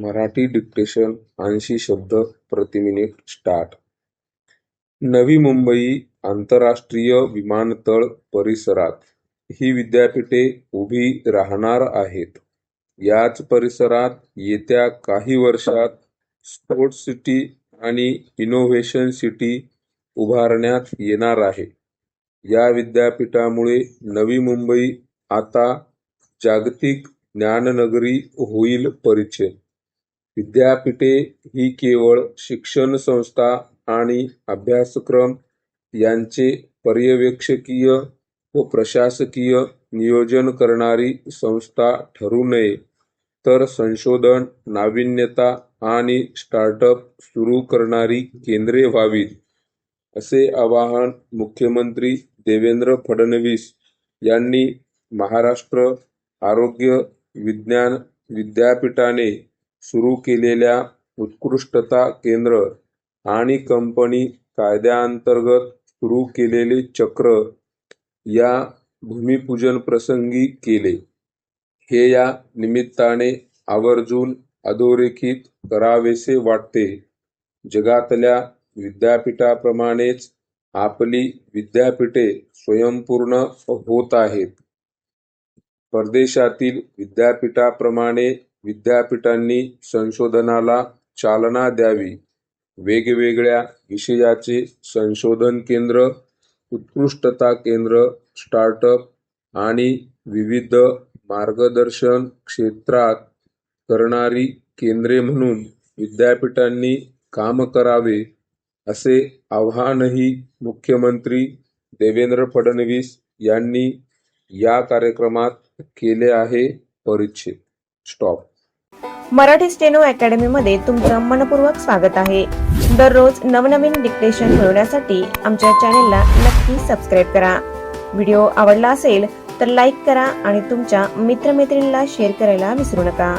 Marathi dictation ऐंशी शब्द प्रतिमिनिट start Navi Mumbai आंतरराष्ट्रीय विमानतळ परिसरात ही विद्यापीठे उभी राहणार आहेत. याच परिसरात येत्या काही वर्षात स्पोर्ट्स सिटी आणि इनोव्हेशन सिटी उभारण्यात येणार आहे. या विद्यापीठामुळे नवी मुंबई आता जागतिक ज्ञाननगरी होईल परिचय विद्यापीठे ही केवळ शिक्षण संस्था आणि अभ्यासक्रम यांचे पर्यवेक्षकीय व प्रशासकीय नियोजन करणारी संस्था ठरू नये तर संशोधन नाविन्यता आणि स्टार्टअप सुरू करणारी केंद्रे व्हावीत असे आवाहन मुख्यमंत्री देवेंद्र फडणवीस यांनी महाराष्ट्र आरोग्य विज्ञान विद्यापीठाने सुरू केलेल्या उत्कृष्टता केंद्र आणि कंपनी कायद्याअंतर्गत सुरू केलेले चक्र या भूमिपूजन प्रसंगी केले. हे या निमित्ताने आवर्जून अधोरेखित करावेसे वाटते. जगातल्या विद्यापीठाप्रमाणेच आपली विद्यापीठे स्वयंपूर्ण होत आहेत. परदेशातील विद्यापीठाप्रमाणे विद्यापीठांनी संशोधनाला चालना द्यावी. वेगवेगळ्या विषयाचे संशोधन केंद्र, उत्कृष्टता केंद्र, स्टार्टअप आणि विविध मार्गदर्शन क्षेत्रात करणारी केंद्रे म्हणून विद्यापीठांनी काम करावे असे आवाहनही मुख्यमंत्री देवेंद्र फडणवीस यांनी या कार्यक्रमात केले आहे. परिच्छेद स्टॉप. मराठी स्टेनो अकॅडमीमध्ये तुमचं मनपूर्वक स्वागत आहे. दररोज नवनवीन डिक्टेशन मिळवण्यासाठी आमच्या चॅनेलला नक्की सबस्क्राईब करा. व्हिडिओ आवडला असेल तर लाईक करा आणि तुमच्या मित्रमैत्रिणीला शेअर करायला विसरू नका.